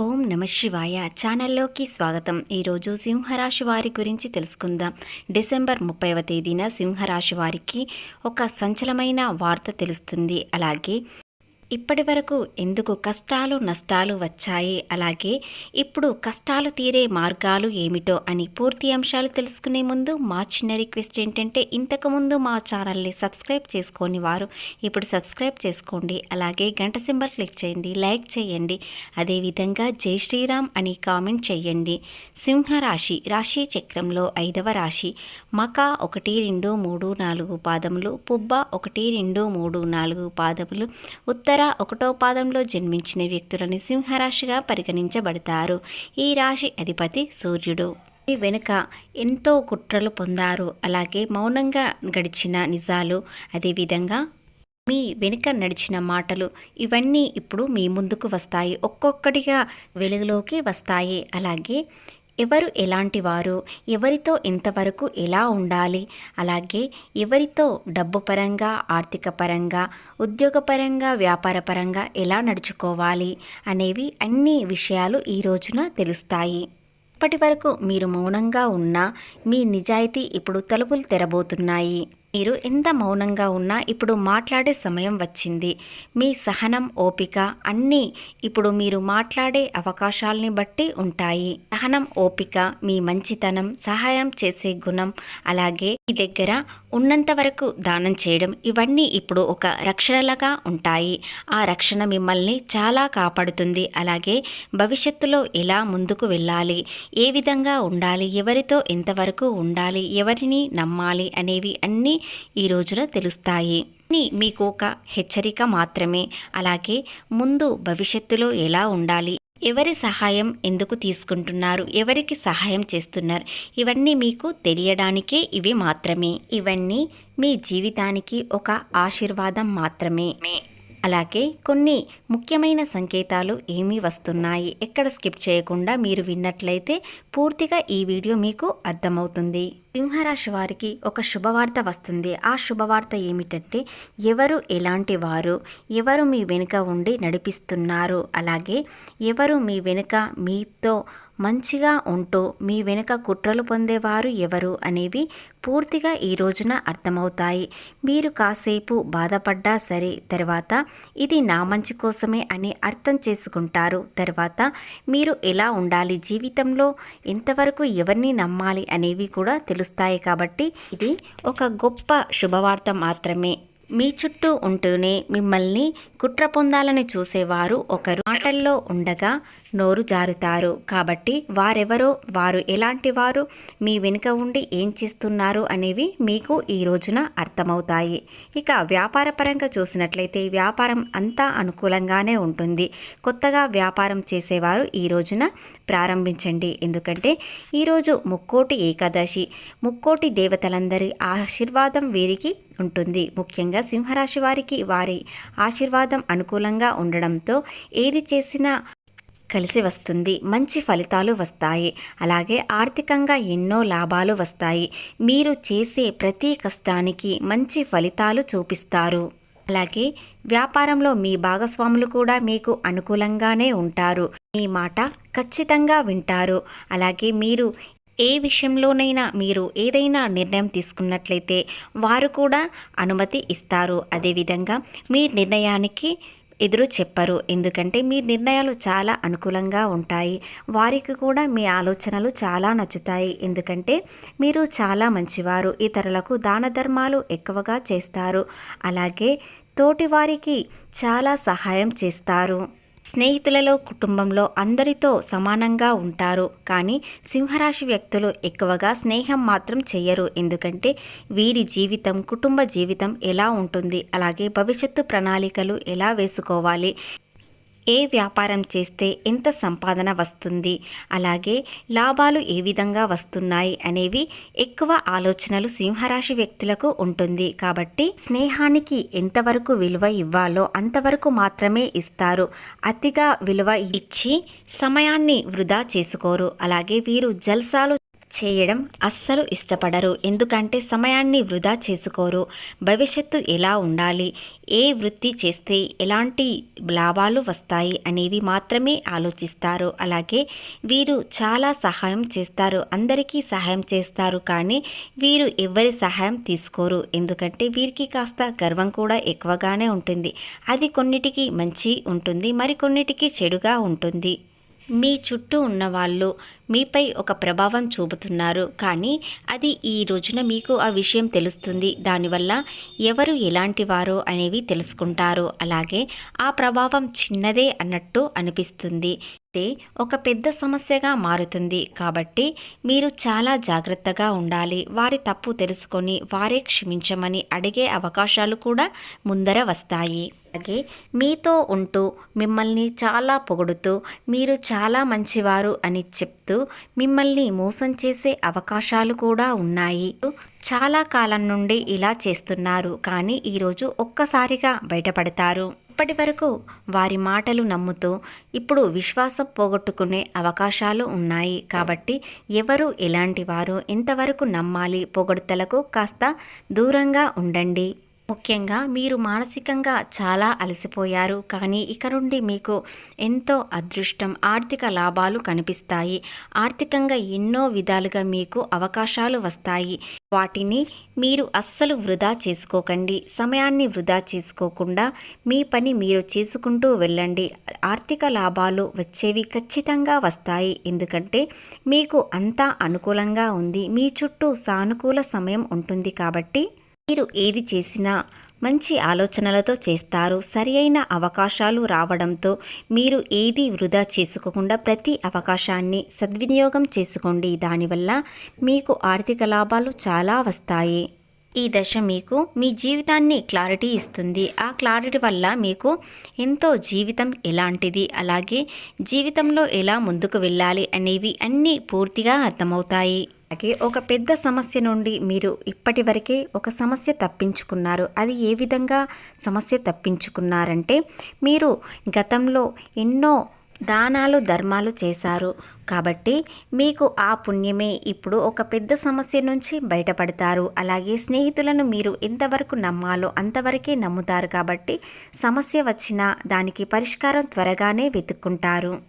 ఓం నమ శివాయ. ఛానల్లోకి స్వాగతం. ఈరోజు సింహరాశి వారి గురించి తెలుసుకుందాం. డిసెంబర్ ముప్పైవ తేదీన సింహరాశి వారికి ఒక సంచలమైన వార్త తెలుస్తుంది. అలాగే ఇప్పటి వరకు ఎందుకు కష్టాలు నష్టాలు వచ్చాయి? అలాగే ఇప్పుడు కష్టాలు తీరే మార్గాలు ఏమిటో అని పూర్తి అంశాలు తెలుసుకునే ముందు మా చిన్న రిక్వెస్ట్ ఏంటంటే ఇంతకుముందు మా ఛానల్ని సబ్స్క్రైబ్ చేసుకొని వారు ఇప్పుడు సబ్స్క్రైబ్ చేసుకోండి. అలాగే గంట సింబల్ క్లిక్ చేయండి లైక్ చేయండి అదేవిధంగా జై శ్రీరామ్ అని కామెంట్ చేయండి. సింహరాశి రాశి చక్రంలో ఐదవ రాశి మక ఒకటి రెండు మూడు నాలుగు పాదములు పుబ్బ ఒకటి రెండు మూడు నాలుగు పాదములు ఉత్తర ఒకటో పాదంలో జన్మించిన వ్యక్తులని సింహరాశిగా పరిగణించబడతారు. ఈ రాశి అధిపతి సూర్యుడు. వెనుక ఎంతో కుట్రలు పొందారు. అలాగే మౌనంగా గడిచిన నిజాలు అదేవిధంగా మీ వెనుక నడిచిన మాటలు ఇవన్నీ ఇప్పుడు మీ ముందుకు వస్తాయి. ఒక్కొక్కటిగా వెలుగులోకి వస్తాయి. అలాగే ఎవరు ఎలాంటి వారు ఎవరితో ఇంతవరకు ఎలా ఉండాలి అలాగే ఎవరితో డబ్బు పరంగా ఆర్థిక పరంగా ఉద్యోగపరంగా వ్యాపారపరంగా ఎలా నడుచుకోవాలి అనేవి అన్ని విషయాలు ఈ రోజున తెలుస్తాయి. ఇప్పటి వరకు మీరు మౌనంగా ఉన్నా మీ నిజాయితీ ఇప్పుడు తలుపులు తెరబోతున్నాయి. మీరు ఎంత మౌనంగా ఉన్నా ఇప్పుడు మాట్లాడే సమయం వచ్చింది. మీ సహనం ఓపిక అన్నీ ఇప్పుడు మీరు మాట్లాడే అవకాశాలని బట్టి ఉంటాయి. సహనం ఓపిక మీ మంచితనం సహాయం చేసే గుణం అలాగే మీ దగ్గర ఉన్నంత వరకు దానం చేయడం ఇవన్నీ ఇప్పుడు ఒక రక్షణలాగా ఉంటాయి. ఆ రక్షణ మిమ్మల్ని చాలా కాపాడుతుంది. అలాగే భవిష్యత్తులో ఎలా ముందుకు వెళ్ళాలి? ఏ విధంగా ఉండాలి? ఎవరితో ఎంతవరకు ఉండాలి? ఎవరిని నమ్మాలి? అనేవి అన్నీ ఈ రోజున తెలుస్తాయి. అని మీకు ఒక హెచ్చరిక మాత్రమే. అలాగే ముందు భవిష్యత్తులో ఎలా ఉండాలి? ఎవరి సహాయం ఎందుకు తీసుకుంటున్నారు? ఎవరికి సహాయం చేస్తున్నారు? ఇవన్నీ మీకు తెలియడానికే ఇవి మాత్రమే. ఇవన్నీ మీ జీవితానికి ఒక ఆశీర్వాదం మాత్రమే. అలాగే కొన్ని ముఖ్యమైన సంకేతాలు ఏమి వస్తున్నాయి ఎక్కడ స్కిప్ చేయకుండా మీరు విన్నట్లయితే పూర్తిగా ఈ వీడియో మీకు అర్థమవుతుంది. సింహరాశి వారికి ఒక శుభవార్త వస్తుంది. ఆ శుభవార్త ఏమిటంటే ఎవరు ఎలాంటి వారు ఎవరు మీ వెనుక ఉండి నడిపిస్తున్నారు అలాగే ఎవరు మీ వెనుక మీతో మంచిగా ఉంటూ మీ వెనుక కుట్రలు పొందేవారు ఎవరు అనేవి పూర్తిగా ఈ రోజున అర్థమవుతాయి. మీరు కాసేపు బాధపడ్డా సరే తర్వాత ఇది నా మంచి కోసమే అని అర్థం చేసుకుంటారు. తర్వాత మీరు ఎలా ఉండాలి జీవితంలో? ఎంతవరకు ఎవరిని నమ్మాలి అనేవి కూడా తెలుస్తాయి కాబట్టి ఇది ఒక గొప్ప శుభవార్త మాత్రమే. మీ చుట్టూ ఉంటూనే మిమ్మల్ని కుట్ర పొందాలని చూసేవారు ఒకరు. మాటల్లో ఉండగా నోరు జారుతారు. కాబట్టి వారెవరో వారు ఎలాంటి వారు మీ వెనుక ఉండి ఏం చేస్తున్నారు అనేవి మీకు ఈ రోజున అర్థమవుతాయి. ఇక వ్యాపార పరంగా చూసినట్లయితే వ్యాపారం అంతా అనుకూలంగానే ఉంటుంది. కొత్తగా వ్యాపారం చేసేవారు ఈ రోజున ప్రారంభించండి. ఎందుకంటే ఈరోజు ముక్కోటి ఏకాదశి. ముక్కోటి దేవతలందరి ఆశీర్వాదం వీరికి ఉంటుంది. ముఖ్యంగా సింహరాశి వారికి వారి ఆశీర్వాదం అనుకూలంగా ఉండడంతో ఏది చేసినా కలిసి వస్తుంది. మంచి ఫలితాలు వస్తాయి. అలాగే ఆర్థికంగా ఎన్నో లాభాలు వస్తాయి. మీరు చేసే ప్రతి కష్టానికి మంచి ఫలితాలు చూపిస్తారు. అలాగే వ్యాపారంలో మీ భాగస్వాములు కూడా మీకు అనుకూలంగానే ఉంటారు. మీ మాట ఖచ్చితంగా వింటారు. అలాగే మీరు ఏ విషయంలోనైనా మీరు ఏదైనా నిర్ణయం తీసుకున్నట్లయితే వారు కూడా అనుమతి ఇస్తారు. అదేవిధంగా మీ నిర్ణయానికి ఎదురు చెప్పరు. ఎందుకంటే మీ నిర్ణయాలు చాలా అనుకూలంగా ఉంటాయి. వారికి కూడా మీ ఆలోచనలు చాలా నచ్చుతాయి. ఎందుకంటే మీరు చాలా మంచివారు. ఇతరులకు దాన ధర్మాలు ఎక్కువగా చేస్తారు. అలాగే తోటివారికి చాలా సహాయం చేస్తారు. స్నేహితులలో కుటుంబంలో అందరితో సమానంగా ఉంటారు. కానీ సింహరాశి వ్యక్తులు ఎక్కువగా స్నేహం మాత్రం చెయ్యరు. ఎందుకంటే వీరి జీవితం కుటుంబ జీవితం ఎలా ఉంటుంది? అలాగే భవిష్యత్తు ప్రణాళికలు ఎలా వేసుకోవాలి? ఏ వ్యాపారం చేస్తే ఎంత సంపాదన వస్తుంది? అలాగే లాభాలు ఏ విధంగా వస్తున్నాయి? అనేవి ఎక్కువ ఆలోచనలు సింహరాశి వ్యక్తులకు ఉంటుంది. కాబట్టి స్నేహానికి ఎంతవరకు విలువ ఇవ్వాలో అంతవరకు మాత్రమే ఇస్తారు. అతిగా విలువ ఇచ్చి సమయాన్ని వృధా చేసుకోరు. అలాగే వీరు జల్సాలు చేయడం అస్సలు ఇష్టపడరు. ఎందుకంటే సమయాన్ని వృధా చేసుకోరు. భవిష్యత్తు ఎలా ఉండాలి? ఏ వృత్తి చేస్తే ఎలాంటి లాభాలు వస్తాయి అనేవి మాత్రమే ఆలోచిస్తారు. అలాగే వీరు చాలా సహాయం చేస్తారు. అందరికీ సహాయం చేస్తారు. కానీ వీరు ఎవరి సహాయం తీసుకోరు. ఎందుకంటే వీరికి కాస్త గర్వం కూడా ఎక్కువగానే ఉంటుంది. అది కొన్నిటికి మంచి ఉంటుంది. మరికొన్నిటికి చెడుగా ఉంటుంది. మీ చుట్టూ ఉన్న వాళ్ళు మీపై ఒక ప్రభావం చూపుతున్నారు. కానీ అది ఈ రోజున మీకు ఆ విషయం తెలుస్తుంది. దానివల్ల ఎవరు ఎలాంటి వారో అనేవి తెలుసుకుంటారు. అలాగే ఆ ప్రభావం చిన్నదే అన్నట్టు అనిపిస్తుంది. అయితే ఒక పెద్ద సమస్యగా మారుతుంది. కాబట్టి మీరు చాలా జాగ్రత్తగా ఉండాలి. వారి తప్పు తెలుసుకొని వారే క్షమించమని అడిగే అవకాశాలు కూడా ముందర వస్తాయి. అలాగే మీతో ఉంటూ మిమ్మల్ని చాలా పొగుడుతూ మీరు చాలా మంచివారు అని చెప్తూ మిమ్మల్ని మోసం చేసే అవకాశాలు కూడా ఉన్నాయి. చాలా కాలం నుండి ఇలా చేస్తున్నారు కానీ ఈరోజు ఒక్కసారిగా బయటపడతారు. ఇప్పటి వరకు వారి మాటలు నమ్ముతూ ఇప్పుడు విశ్వాసం పోగొట్టుకునే అవకాశాలు ఉన్నాయి. కాబట్టి ఎవరు ఎలాంటి వారు? ఎంతవరకు నమ్మాలి? పొగడుతలకు కాస్త దూరంగా ఉండండి. ముఖ్యంగా మీరు మానసికంగా చాలా అలసిపోయారు. కానీ ఇక నుండి మీకు ఎంతో అదృష్టం ఆర్థిక లాభాలు కనిపిస్తాయి. ఆర్థికంగా ఎన్నో విధాలుగా మీకు అవకాశాలు వస్తాయి. వాటిని మీరు అస్సలు వృధా చేసుకోకండి. సమయాన్ని వృధా చేసుకోకుండా మీ పని మీరు చేసుకుంటూ వెళ్ళండి. ఆర్థిక లాభాలు వచ్చేవి ఖచ్చితంగా వస్తాయి. ఎందుకంటే మీకు అంతా అనుకూలంగా ఉంది. మీ చుట్టూ సానుకూల సమయం ఉంటుంది కాబట్టి మీరు ఏది చేసినా మంచి ఆలోచనలతో చేస్తారు. సరి అయిన అవకాశాలు రావడంతో మీరు ఏది వృధా చేసుకోకుండా ప్రతి అవకాశాన్ని సద్వినియోగం చేసుకోండి. దానివల్ల మీకు ఆర్థిక లాభాలు చాలా వస్తాయి. ఈ దశ మీకు మీ జీవితాన్ని క్లారిటీ ఇస్తుంది. ఆ క్లారిటీ వల్ల మీకు ఎంతో జీవితం ఎలాంటిది అలాగే జీవితంలో ఎలా ముందుకు వెళ్ళాలి అనేవి అన్నీ పూర్తిగా అర్థమవుతాయి. అలాగే ఒక పెద్ద సమస్య నుండి మీరు ఇప్పటి వరకే ఒక సమస్య తప్పించుకున్నారు. అది ఏ విధంగా సమస్య తప్పించుకున్నారంటే మీరు గతంలో ఎన్నో దానాలు ధర్మాలు చేశారు. కాబట్టి మీకు ఆ పుణ్యమే ఇప్పుడు ఒక పెద్ద సమస్య నుంచి బయటపడతారు. అలాగే స్నేహితులను మీరు ఎంతవరకు నమ్మాలో అంతవరకే నమ్ముతారు కాబట్టి సమస్య వచ్చినా దానికి పరిష్కారం త్వరగానే వెతుక్కుంటారు.